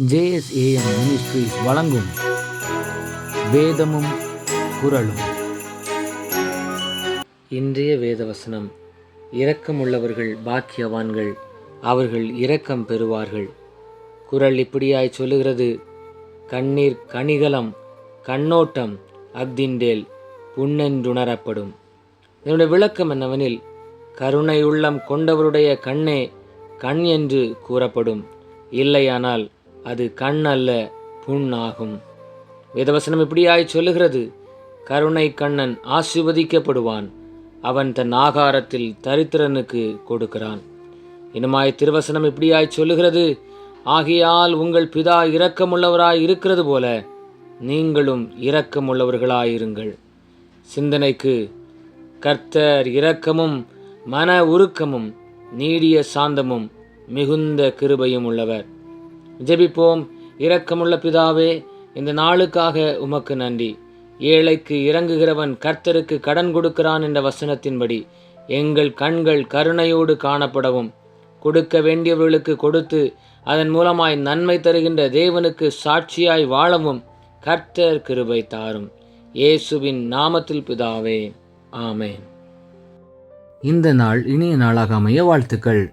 JSAM ministries வழங்கும் வேதமும் குரலும் இன்றைய வேதவசனம் இரக்கமுள்ளவர்கள் பாக்கியவான்கள் அவர்கள் இரக்கம் பெறுவார்கள். குரல் இப்படியாய் சொல்லுகிறது கண்ணீர் கனிகலம் கண்ணோட்டம் அக்திண்டேல் புண்ணென்றுணரப்படும். இதனுடைய விளக்கம் என்னவெனில் கருணை உள்ளம் கொண்டவருடைய கண்ணே கண் என்று கூறப்படும். இல்லையானால் அது கண் அல்ல புண் ஆகும். வேதவசனம் இப்படியாய் சொல்லுகிறது. கருணை கண்ணன் ஆசிர்வதிக்கப்படுவான். அவன் தன் ஆகாரத்தில் தரித்திரனுக்கு கொடுக்கிறான். இனமாய் திருவசனம் இப்படியாய் சொல்லுகிறது. ஆகையால் உங்கள் பிதா இரக்கமுள்ளவராய் இருக்கிறது போல நீங்களும் இரக்கமுள்ளவர்களாயிருங்கள். சிந்தனைக்கு கர்த்தர் இரக்கமும் மன உருக்கமும் நீடிய சாந்தமும் மிகுந்த கிருபையும் உள்ளவர். ஜெபிப்போம். இரக்கமுள்ள பிதாவே இந்த நாளுக்காக உமக்கு நன்றி. ஏழைக்கு இறங்குகிறவன் கர்த்தருக்கு கடன் கொடுக்கிறான் என்ற வசனத்தின்படி எங்கள் கண்கள் கருணையோடு காணப்படவும். கொடுக்க வேண்டியவர்களுக்கு கொடுத்து அதன் மூலமாய் நன்மை தருகின்ற தேவனுக்கு சாட்சியாய் வாழவும் கர்த்தர் கிருபை தாரும். இயேசுவின் நாமத்தில் பிதாவே ஆமேன். இந்த நாள் இனிய நாளாக அமைய வாழ்த்துக்கள்.